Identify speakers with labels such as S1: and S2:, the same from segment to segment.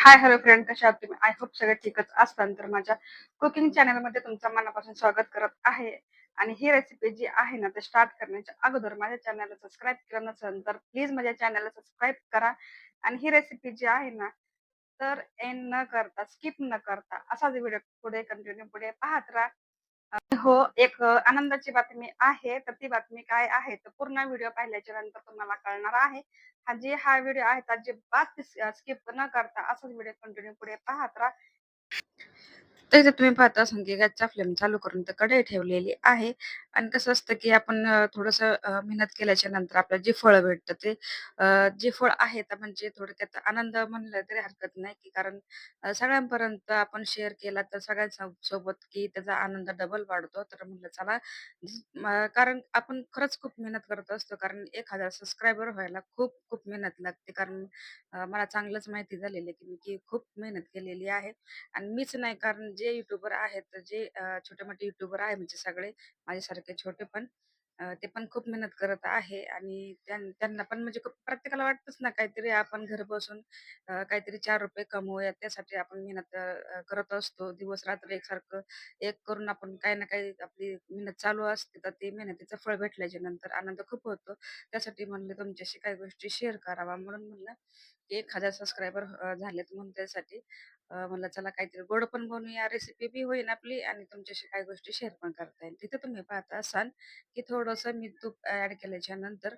S1: Hi hello friend कशा आहात तुम्ही? आय होप सगळे ठीकच असताल तर माझ्या कुकिंग चॅनलमध्ये तुमचं मनापासून स्वागत करत आहे. आणि ही रेसिपी जी आहे ना ते स्टार्ट करण्याच्या अगोदर माझ्या चॅनलला सबस्क्राईब केलं नसेल तर प्लीज माझ्या चॅनलला सबस्क्राईब करा. आणि ही रेसिपी जी आहे ना तर एन न करता स्किप न करता असाच व्हिडिओ पुढे कंटिन्यू पुढे पाहत राहा. हो, एक आनंदाची बातमी आहे. तर ती बातमी काय आहे? तर पूर्ण व्हिडिओ पाहिल्याच्या नंतर तुम्हाला कळणार आहे. हा जे हा व्हिडिओ आहे अजिबात स्किप न करता असाच व्हिडिओ कंटिन्यू पुढे पाहत राहा. तर इथे तुम्ही पाहता असाल की गॅसचा फ्लेम चालू करून तर कढई ठेवलेली आहे आणि कसं असतं की आपण थोडंसं मेहनत केल्याच्यानंतर आपल्याला जे फळ भेटतं ते जे फळ आहे तर म्हणजे थोडक्यात आनंद म्हणलं तरी हरकत नाही की कारण सगळ्यांपर्यंत आपण शेअर केला तर सगळ्यांसो सोबत की त्याचा आनंद डबल वाढतो. तर म्हणलं चला कारण आपण खरंच खूप मेहनत करत असतो. कारण 1000 सबस्क्रायबर व्हायला खूप खूप मेहनत लागते. कारण मला चांगलंच माहिती झालेली आहे की मी की खूप मेहनत केलेली आहे. आणि मीच नाही कारण जे युट्यूबर आहेत, जे छोटे-मोठे युट्यूबर आहे म्हणजे सगळे माझ्यासारखे छोटे पण ते पण खूप मेहनत करत आहे आणि त्यां त्यांना पण म्हणजे प्रत्येकाला वाटतंच ना काहीतरी आपण घर बसून काहीतरी चार रुपये कमवूया त्यासाठी आपण मेहनत करत असतो. दिवस-रात्र एकसारखं एक करून आपण काही ना काही आपली मेहनत चालू असते. तर ते मेहनतीचं फळ भेटल्याच्या नंतर आनंद खूप होतो. त्यासाठी म्हणलं तुमच्याशी काही गोष्टी शेअर करावा म्हणून म्हणलं 1000 सबस्क्रायबर झालेत म्हणून त्यासाठी म्हणलं चला काहीतरी गोड पण बनवूया, रेसिपी बी होईल आपली आणि तुमच्याशी काही गोष्टी शेअर पण करता येईल. तिथे तुम्ही पाहता असाल, की थोडंसं मी तूप ऍड केल्याच्यानंतर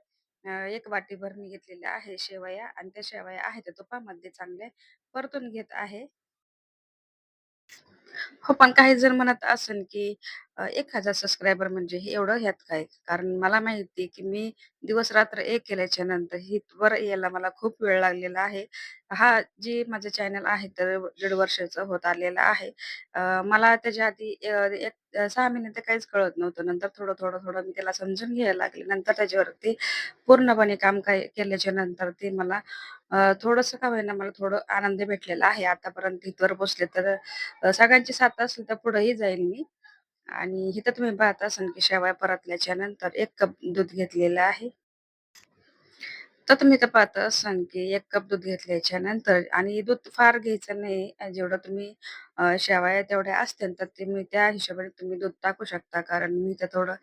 S1: एक वाटी भर मी घेतलेल्या आहे शेवया आणि त्या शेवया आहेत त्या तुपामध्ये चांगल्या परतून घेत आहे. हो, पण काही जण म्हणत असेल, की अ, 1000 सबस्क्रायबर म्हणजे हे एवढं ह्यात काय? कारण मला माहिती आहे, की मी दिवस-रात्र एक केल्याच्यानंतर हितवर यायला मला खूप वेळ लागलेला आहे. हा जे माझं चॅनल आहे तर दीड वर्षाचं होत आलेलं आहे. अ, मला त्याच्या आधी अ, एक सहा 6 महिने तर काहीच कळत नव्हतं. नंतर थोडं, थोडं, थोडं मी त्याला समजून घ्यायला लागले. नंतर त्याच्यावरती पूर्णपणे काम काय केल्याच्यानंतर ते मला अ, थोडंसं का होईना मला थोडं आनंद भेटलेला आहे. आतापर्यंत इथवर पोहोचले तर अ, सगळ्यांची साथ असेल तर पुढेही जाईल मी. आणि इथं तुम्ही पाहत असाल की शेवया परतल्याच्या नंतर एक कप दूध घेतलेलं आहे. तर तुम्ही तर पाहत असाल की एक कप दूध घेतल्याच्या नंतर आणि दूध फार घ्यायचं नाही. जेवढं तुम्ही अ, शेवया तेवढ्या असतील तर तुम्ही त्या हिशोबाने तुम्ही दूध टाकू शकता. कारण मी तर थोडं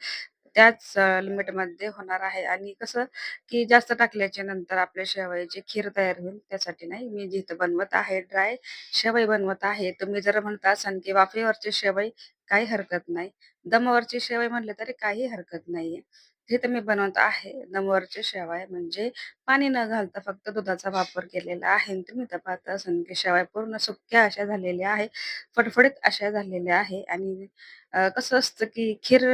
S1: त्याच अ, लिमिटमध्ये होणार आहे आणि कसं की जास्त टाकल्याच्या नंतर आपल्या शेवयाची खीर तयार होईल त्यासाठी नाही. मी जिथं बनवत आहे ड्राय शेवई बनवत आहे. तुम्ही जर म्हणत असाल की वाफेवरची शेवई काही हरकत नाही. दमावरची शेवई म्हणले तरी काही हरकत नाहीये. हे तर मी बनवत आहे दमवरची शेवाय म्हणजे पाणी न घालता फक्त दुधाचा वापर केलेला आहे. आणि तुम्ही तर पाहता की शेवाय पूर्ण सुक्या अशा झालेल्या आहे. फडफडीत अशा झालेल्या आहे आणि कसं असतं की खीर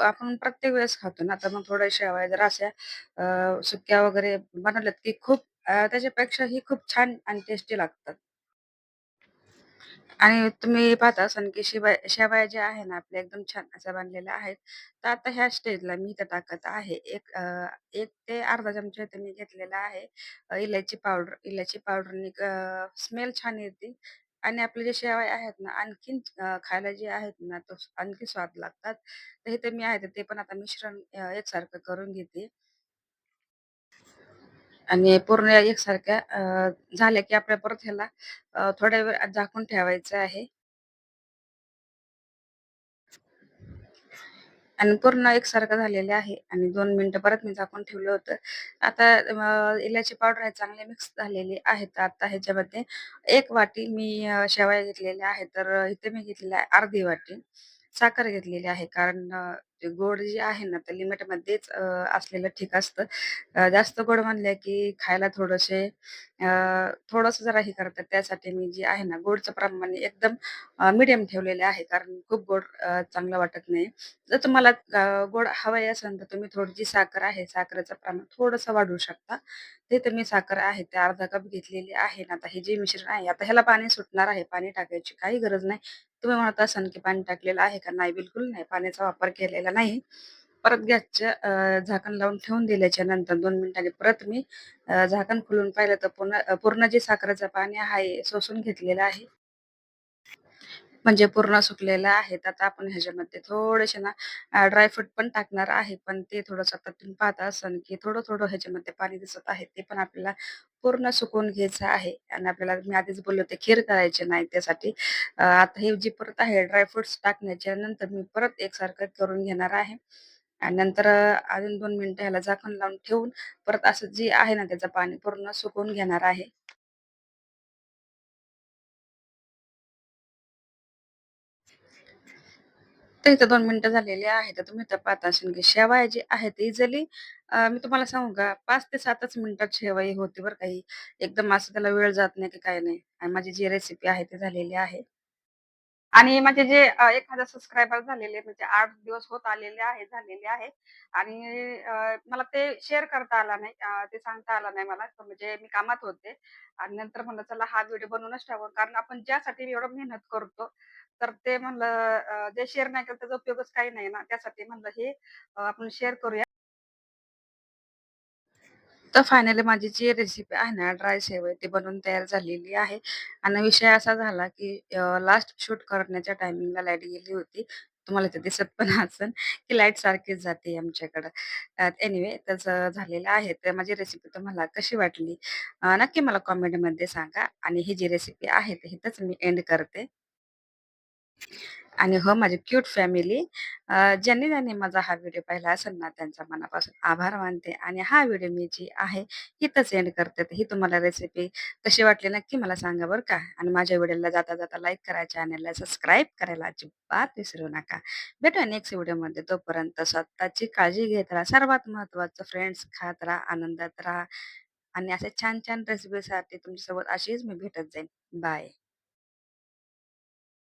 S1: आपण प्रत्येक वेळेस खातो ना, तर मग थोड्या शेवाय जर अशा सुक्या वगैरे बनवल्यात की खूप अ, त्याच्यापेक्षाही खूप छान आणि टेस्टी लागतात. आणि तुम्ही पाहता असाल की शिवाय शेवया ज्या आहे ना आपल्या एकदम छान अशा बांधलेल्या आहेत. तर आता ह्या स्टेजला मी इथं टाकत आहे एक अ, 1 ते अर्धा चमचा इथं मी घेतलेला आहे अ, इलायची पावडर. इलायची पावडरनी अ, स्मेल छान येते आणि आपले जे शेवया आहेत ना आणखीन अ, खायला जे आहेत ना तो आणखी स्वाद लागतात. तर इथे मी आहे तर ते पण आता मिश्रण अ, एकसारखं करून घेते. आणि पूर्ण एकसारख्या झाल्या की आपल्या परत ह्याला थोड्या वेळ झाकून ठेवायचं आहे. आणि पूर्ण एकसारखं झालेलं आहे आणि दोन मिनिटं परत मी झाकून ठेवलं होतं. आता इलायची पावडर आहे चांगले मिक्स झालेली आहेत आता ह्याच्यामध्ये एक वाटी मी अ, शेवया घेतलेल्या आहेत. तर इथे मी घेतलेली आहे अर्धी वाटी साखर घेतलेली आहे. कारण गोड जे आहे ना, ते लिमिटमध्येच असलेलं ठीक असतं. जास्त गोड म्हणलं की खायला थोडसे थोडस थोडंसं जरा हे करतात. त्यासाठी मी जे आहे ना, गोडचं प्रमाण एकदम मिडियम मीडियम ठेवलेले आहे. कारण खूप गोड चांगलं वाटत नाही. जर तुम्हाला गोड हवाई असेल तर तुम्ही थोडी जी साखर आहे, साखरेचं प्रमाण थोडंसं वाढवू शकता. ते तुम्ही साखर आहे ते अर्धा कप घेतलेली आहे ना, आता हे जे मिश्रण आहे, आता ह्याला पाणी सुटणार आहे. पाणी टाकायची काही गरज नाही. तुम्ही म्हणत असाल की पाणी टाकलेलं आहे का? नाही, बिलकुल नाही. पाण्याचा वापर केलेला नाही. परत गॅसच्या अ, झाकण लावून ठेवून दिल्याच्या नंतर दोन मिनिटांनी परत मी झाकण खोलून पाहिलं तर पूर्ण पूर्ण जे साखरेचं पाणी आहे, सोसून घेतलेलं आहे. म्हणजे पूर्ण सुकलेला आहे आता आपण ह्याच्यामध्ये थोडेसे ना ड्रायफ्रूट पण टाकणार आहे. पण ते थोडंसं आता तुम्ही पाहता असाल, की थोडं-थोडं ह्याच्यामध्ये पाणी दिसत आहे. ते पण आपल्याला पूर्ण सुकवून घ्यायचं आहे आणि आपल्याला मी आधीच बोललो होते खीर करायचे नाही त्यासाठी. आता हे जी परत आहे ड्रायफ्रुट्स टाकण्याच्या नंतर मी परत एकसारखं करून घेणार आहे आणि नंतर अजून दोन मिनिटं ह्याला झाकण लावून ठेवून परत असं जे आहे ना त्याचं पाणी पूर्ण सुकवून घेणार आहे. तर इथं दोन मिनिटं झालेली आहेत. तर तुम्ही तर पाहता असाल की शेवया जी आहेत इझिली मी तुम्हाला सांगू का पाच ते सातच मिनिटात शेवई होते बरं काही एकदम असं त्याला वेळ जात नाही की काही नाही. आणि माझी जी रेसिपी आहे ती झालेली आहे. आणि माझे जे एक हजार सबस्क्रायबर झालेले म्हणजे आठ दिवस होत आलेले आहे झालेले आहे आणि मला ते शेअर करता आला नाही. ते सांगता आलं नाही मला. म्हणजे मी कामात होते आणि नंतर म्हणलं चला हा व्हिडिओ बनवूनच ठेवा कारण आपण ज्यासाठी एवढं मेहनत करतो, तर ते म्हणलं जे शेअर नाही केलं त्याचा उपयोगच काही नाही ना. त्यासाठी म्हणलं हे आपण शेअर करूया. तर फायनली माझी जी रेसिपी आहे ना, ड्राय शेवई ती बनवून तयार झालेली आहे आणि विषय असा झाला, की लास्ट शूट करण्याच्या टायमिंगला लाइट गेली होती. तुम्हाला ते दिसत पण असेल, की लाइट सारखीच जाते आमच्याकडं. एनिवे तसं झालेलं आहे. तर माझी रेसिपी तुम्हाला कशी वाटली? नक्की मला कॉमेंटमध्ये सांगा आणि ही जी रेसिपी आहे, तर मी एंड करते. आणि हो माझी क्यूट फॅमिली ज्यांनी ज्यांनी माझा हा व्हिडिओ पाहिला असेल ना, त्यांचा मनापासून आभार मानते आणि हा व्हिडिओ मी जी आहे इथंच एंड करते. ही तुम्हाला रेसिपी कशी वाटली नक्की मला सांगा बरं का. आणि माझ्या व्हिडिओला जाता जाता लाईक करा, चॅनलला सबस्क्राईब करायला अजिबात विसरू नका. भेटूया नेक्स्ट व्हिडिओमध्ये. तोपर्यंत स्वतःची काळजी घेत राहा. सर्वात महत्त्वाचं फ्रेंड्स खात राहा, आनंदात राहा आणि अशा छान छान रेसिपीसाठी तुमच्यासोबत अशीच मी भेटत जाईन. बाय.